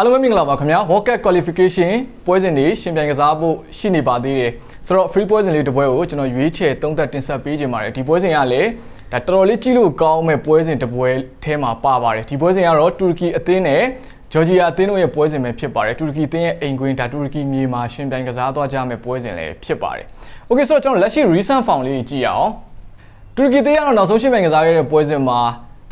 အားလုံးပဲမင်္ဂလာပါခင်ဗျာ World Cup Qualification ပွဲစဉ်တွေရှင်ပြိုင်ကစားဖို့ရှိနေပါသေးတယ်ဆိုတော့ free ပွဲစဉ်လေးတစ်ပွဲကိုကျွန်တော်ရွေးချယ်သုံးသပ်တင်ဆက်ပေးခြင်းပါတယ်ဒီပွဲစဉ်ကလည်းဒါတော်တော်လေးကြည့်လို့ကောင်းမဲ့ပွဲစဉ်တစ်ပွဲထဲမှာပါပါတယ်ဒီပွဲစဉ်ကတော့တူရကီအသင်းနဲ့ဂျော်ဂျီယာအသင်းတို့ရဲ့ပွဲစဉ်ပဲဖြစ်ပါတယ်တူရကီအသင်းရဲ့အိမ်ကွင်းဒါတူရကီမြေမှာရှင်ပြိုင်ကစားသွားကြမယ့်ပွဲစဉ်လည်းဖြစ်ပါတယ် Okay ဆိုတော့ကျွန်တော်လက်ရှိ recent form လေးကြည့်ရအောင်တူရကီအသင်းကတော့နောက်ဆုံးရှင်ပြိုင်ကစားခဲ့တဲ့ပွဲစဉ်မှာ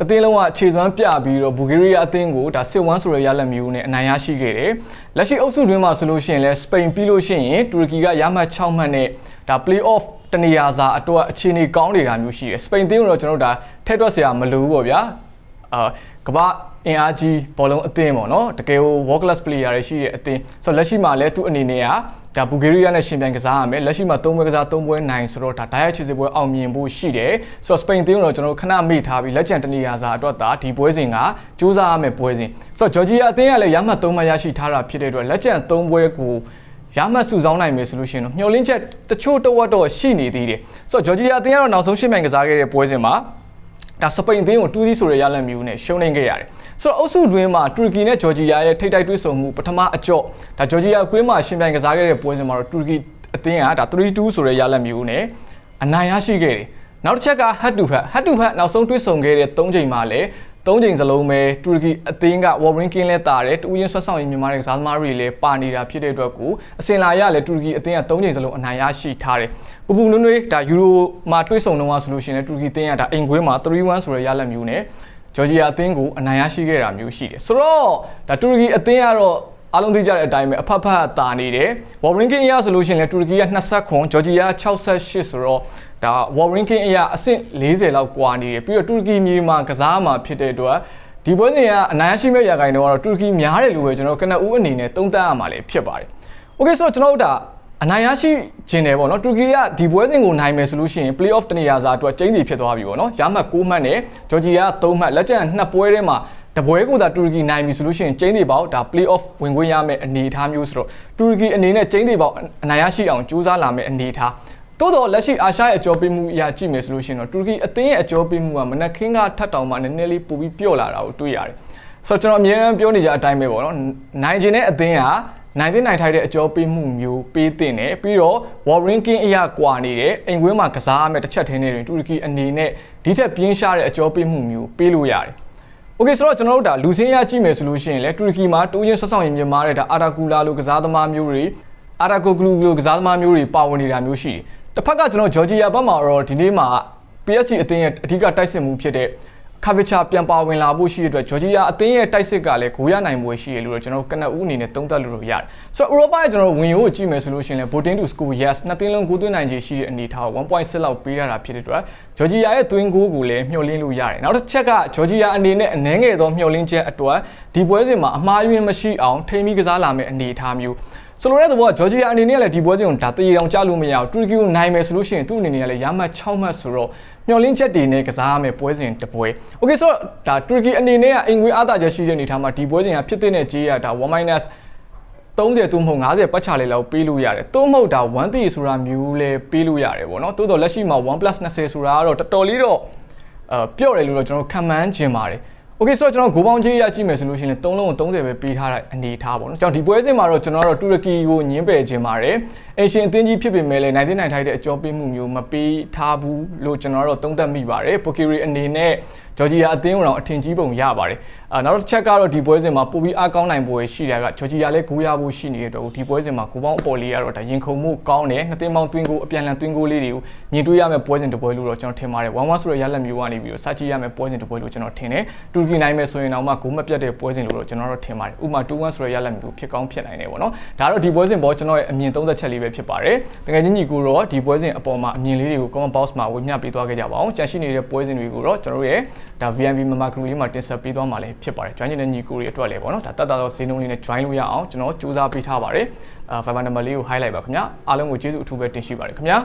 တသင်းလုံးကခြေစွမ်းပြပြီးတော့ဘူဂေးရီးယားအသင်းကိုဒါစစ်ဝမ်းဆိုတဲ့ရလက်မျိုးနဲ့အနိုင်ရရှိခဲ့တယ်။လက်ရှိအုပ်စုတွင်းမှာဆိုလို့ရှိရင်လဲစပိန်ပြီးလို့ရှိရင်တူရကီကရမှတ်6မှတ်နဲ့ဒါ play off တနေရာစာအတွက်အခြေအနေကောင်းနေတာမျိုးရှိတယ်။စပိန်သင်းကတော့ကျွန်တော်တို့ဒါထဲတွက်စရာမလိုဘူးပေါ့ဗျာ။အာကမ္ဘာ အင်အားကြီးဘောလုံးအသင်းပေါ့နော်တကယ်ကို world class player တွေရှိတဲ့အသင်းဆိုတော့လက်ရှိမှာလည်းသူ့အနေနဲ့ကဒါဘူဂေးရီးယားနဲ့ရှင်ပြိုင်ကစားရမယ်လက်ရှိမှာ၃ပွဲကစား၃ပွဲနိုင်ဆိုတော့ဒါဓာတ်ရိုက်ချစ်စစ်ပွဲအောင်မြင်ဖို့ရှိတယ်ဆိုတော့စပိန်သင်းကတော့ကျွန်တော်တို့ခဏမေ့ထားပြီးလက်ကျန်တနေရာစာအတွက်ဒါဒီပွဲစဉ်ကစူးစမ်းရမယ်ပွဲစဉ်ဆိုတော့ဂျော်ဂျီယာအသင်းကလည်းရမှတ်၃မှတ်ရရှိထားတာဖြစ်တဲ့အတွက်လက်ကျန်၃ပွဲကိုရမှတ်စုဆောင်းနိုင်မယ်ဆိုလို့ရှိရင်တော့မျှော်လင့်ချက်တချို့တဝက်တော့ရှိနေသေးတယ်ဆိုတော့ဂျော်ဂျီယာအသင်းကတော့နောက်ဆုံးရှင်းပြိုင်ကစားခဲ့တဲ့ပွဲစဉ်မှာ ဒါစပိန်အသင်းကို2-0ဆိုတဲ့ရလဒ်မျိုးနဲ့ရှုံးနိမ့်ခဲ့ရတယ်။ဆိုတော့အုပ်စုတွင်းမှာတူရကီနဲ့ဂျော်ဂျီယာရဲ့ထိပ်တိုက်တွေ့ဆုံမှုပထမအကြော့ဒါဂျော်ဂျီယာကွင်းမှာရှင်ပြိုင်ကစားခဲ့တဲ့ပွဲစဉ်မှာတော့တူရကီအသင်းကဒါ3-2ဆိုတဲ့ရလဒ်မျိုးနဲ့အနိုင်ရရှိခဲ့တယ်။နောက်တစ်ချက်က head to head head to head နောက်ဆုံးတွေ့ဆုံခဲ့တဲ့3ချိန်မှာလည်းသုံးချိန်စလုံးပဲတူရကီအသင်းက Warren King လဲတာတယ်တူရင်းဆွတ်ဆောင်ရေးမြန်မာတဲ့ကစားသမားတွေလည်းပါနေတာဖြစ်တဲ့အတွက်ကိုအစင်လာရလည်းတူရကီအသင်းကသုံးချိန်စလုံးအနိုင်ရရှိထားတယ်ပူပူနွေ့နွေ့ဒါယူရိုမှာတွေ့ဆုံတော့ဆိုလို့ရှိရင်လည်းတူရကီအသင်းကဒါအိမ်ခွေးမှာ3-1ဆိုတဲ့ရလဒ်မျိုးနဲ့ဂျော်ဂျီယာအသင်းကိုအနိုင်ရရှိခဲ့တာမျိုးရှိတယ်ဆိုတော့ဒါတူရကီအသင်းကတော့ အားလုံးသိကြတဲ့အတိုင်းပဲအဖက်ဖက်တာနေတယ်။ Warren King အရဆိုလို့ရှိရင်လည်းတူရကီက20ခွန်ဂျော်ဂျီယာ68ဆိုတော့ဒါ Warren King အရအဆင့်40လောက်ကွာနေတယ်ပြီးတော့တူရကီမြေမှာကစားမှာဖြစ်တဲ့အတွက်ဒီပွဲစဉ်ကအနိုင်ရရှိမဲ့ရာဂိုင်တော့တူရကီများတယ်လို့ပဲကျွန်တော်ကနဦးအနေနဲ့သုံးသပ်ရမှာလည်းဖြစ်ပါတယ်။ Okay ဆိုတော့ကျွန်တော်တို့ဒါ အနိုင်ရရှိခြင်းတယ်ပေါ့နော်တူရကီကဒီပွဲစဉ်ကိုနိုင်မယ်ဆိုလို့ရှိရင် play off တနေရာစာအတွက်ကျင်းစီဖြစ်သွားပြီပေါ့နော်ရမှတ်6မှတ်နဲ့ဂျော်ဂျီယာ3မှတ်လက်ကျန်2ပွဲထဲမှာတပွဲကိုသာတူရကီနိုင်ပြီဆိုလို့ရှိရင်ကျင်းစီပေါက်ဒါ play off ဝင်ခွင့်ရမယ့်အနေအထားမျိုးဆိုတော့တူရကီအနေနဲ့ကျင်းစီပေါက်အနိုင်ရရှိအောင်ကြိုးစားလာမယ့်အနေအထားတိုးတော့လက်ရှိအာရှရဲ့အကျော်ပေးမှုအရာကြည့်မယ်ဆိုလို့ရှိရင်တော့တူရကီအသင်းရဲ့အကျော်ပေးမှုကမနက်ခင်းကထပ်တောင်မှနည်းနည်းလေးပိုပြီးပြော့လာတာကိုတွေ့ရတယ်ဆိုတော့ကျွန်တော်အမြဲတမ်းပြောနေကြအတိုင်းပဲပေါ့နော်နိုင်ခြင်းတဲ့အသင်းက နိုင်တဲ့နိုင်ထိုက်တဲ့အကျော်ပေးမှုမျိုးပေးတင်တယ်ပြီးတော့ Warren King အရာကွာနေတယ်အိမ်ခွေးမှာကစားရမယ့်တစ်ချက်ထင်းနေတွင်တူရကီအနေနဲ့ဒီထက်ပြင်းရှားတဲ့အကျော်ပေးမှုမျိုးပေးလို့ရတယ်โอเคဆိုတော့ကျွန်တော်တို့ဒါလူစင်းရကြည့်မယ်ဆိုလို့ရှိရင်လေတူရကီမှာတိုးရင်ဆွတ်ဆောင်ရင်မြန်မာတဲ့ဒါအာတာကူလာလိုကစားသမားမျိုးတွေအာတာကိုဂလူလိုကစားသမားမျိုးတွေပါဝင်နေတာမျိုးရှိတယ်တစ်ဖက်ကကျွန်တော်ဂျော်ဂျီယာဘက်မှာတော့ဒီနေ့မှာ PSG အသင်းရဲ့အဓိကတိုက်စစ်မှုဖြစ်တဲ့ ခါဗီချာပြန်ပါဝင်လာဖို့ရှိတဲ့အတွက်ဂျော်ဂျီယာအသင်းရဲ့တိုက်စစ်ကလည်းဂိုးရနိုင်ပွဲရှိရလို့ကျွန်တော်ကနဦးအနေနဲ့သုံးသပ်လို့ရတယ်ဆိုတော့ဥရောပရဲ့ကျွန်တော်ဝင်ရိုးကိုကြည့်မယ်ဆိုလို့ရှိရင်လည်း voting to score yes နှစ်သင်းလုံးဂိုးသွင်းနိုင်ခြေရှိတဲ့အနေထားကို1.6လောက်ပေးရတာဖြစ်တဲ့အတွက်ဂျော်ဂျီယာရဲ့သွင်းဂိုးကိုလည်းမျှော်လင့်လို့ရတယ်နောက်တစ်ချက်ကဂျော်ဂျီယာအနေနဲ့အနှဲငယ်သောမျှော်လင့်ချက်အတွက်ဒီပွဲစဉ်မှာအမှားယွင်းမရှိအောင်ထိမိကစားလာမယ့်အနေအထားမျိုး ဆိုလိုတဲ့သဘောကဂျော်ဂျီယာအနေနဲ့လည်းဒီပွဲစဉ်ကိုဒါတရေတောင်ကြားလို့မရဘူးတူရကီကိုနိုင်မယ်ဆိုလို့ရှိရင်သူ့အနေနဲ့လည်းရမှတ်6မှတ်ဆိုတော့မျှော်လင့်ချက်တွေနဲ့ကစားရမယ်ပွဲစဉ်တစ်ပွဲ။ Okay ဆိုတော့ဒါတူရကီအနေနဲ့ကအင်္ဂွေအားသာချက်ရှိတဲ့အနေထားမှာဒီပွဲစဉ်ကဖြစ်တဲ့ကြေးရဒါ 1- 30သို့မဟုတ်50ပတ်ချလေလောက်ပေးလို့ရတယ်။သို့မဟုတ်ဒါ1 3ဆိုတာမျိုးလဲပေးလို့ရတယ်ပေါ့နော်။သို့တော့လက်ရှိမှာ1 20ဆိုတာကတော့တော်တော်လေးတော့အဲပြော့တယ်လို့တော့ကျွန်တော်ခံမှန်းခြင်းပါတယ်။ Okay ဆိုတော့ကျွန်တော်ဂိုးပေါင်းကြီးရကြည့်မယ်ဆိုလို့ရှိရင်3လုံးကို30ပဲပေးထားတဲ့အနေထားပေါ့နော်ကျွန်တော်ဒီပွဲစဉ်မှာတော့ကျွန်တော်တို့တူရကီကိုညင်းပယ်ခြင်းပါတယ်အရှင်အသင်းကြီးဖြစ်ပေမဲ့လည်းနိုင်တဲ့နိုင်ထိုက်တဲ့အကျော်ပေးမှုမျိုးမပေးထားဘူးလို့ကျွန်တော်တို့သုံးသပ်မိပါတယ်ပိုကီရီအနေနဲ့ ဂျော်ဂျီယာအသင်းကတော့အထင်ကြီးပုံရပါတယ်အာနောက်တစ်ချက်ကတော့ဒီပွဲစဉ်မှာပိုပြီးအားကောင်းနိုင်ပွဲရှိတာကဂျော်ဂျီယာလည်းဂိုးရဖို့ရှိနေတဲ့တော့ဒီပွဲစဉ်မှာကိုပေါင်းအပေါ်လေးကတော့ဒါရင်ခုန်မှုကောင်းတယ်နှစ်သင်းပေါင်းတွင်းကိုအပြန်လန်တွင်းကိုလေးတွေကိုမြင်တွေ့ရမယ့်ပွဲစဉ်တစ်ပွဲလို့တော့ကျွန်တော်ထင်ပါတယ်1-1ဆိုတဲ့ရလက်မျိုးကနေပြီးတော့စကြည့်ရမယ့်ပွဲစဉ်တစ်ပွဲလို့ကျွန်တော်ထင်တယ်တူရကီနိုင်မယ်ဆိုရင်တော့မှဂိုးမပြတ်တဲ့ပွဲစဉ်လို့တော့ကျွန်တော်တို့ထင်ပါတယ်ဥပမာ2-1ဆိုတဲ့ရလက်မျိုးဖြစ်ကောင်းဖြစ်နိုင်တယ်ပေါ့နော်ဒါတော့ဒီပွဲစဉ်ပေါ်ကျွန်တော်ရဲ့အမြင်သုံးသက်ချက်လေးပဲဖြစ်ပါတယ်တကယ်ချင်းညီကိုတော့ဒီပွဲစဉ်အပေါ်မှာအမြင်လေးတွေကို comment box မှာဝေမျှပေးသွားခဲ့ကြပါအောင်ကြန့်ရှိနေတဲ့ပွဲစဉ်တွေကိုတော့ကျွန်တော်တို့ရဲ့ဒါ VNB Mama Group လေးမှာတင်ဆက်ပေးသွားမှာလည်းဖြစ်ပါတယ် join နေတဲ့ညီကိုတွေအတွက်လည်းပေါ့နော်ဒါတတ်တာတော့ဈေးနှုန်းလေးနဲ့ join လို့ရအောင်ကျွန်တော်စူးစမ်းပေးထားပါတယ်အာ Viber number လေးကို highlight ပါခင်ဗျာအားလုံးကိုကျေးဇူးအထူးပဲတင်ရှိပါတယ်ခင်ဗျာ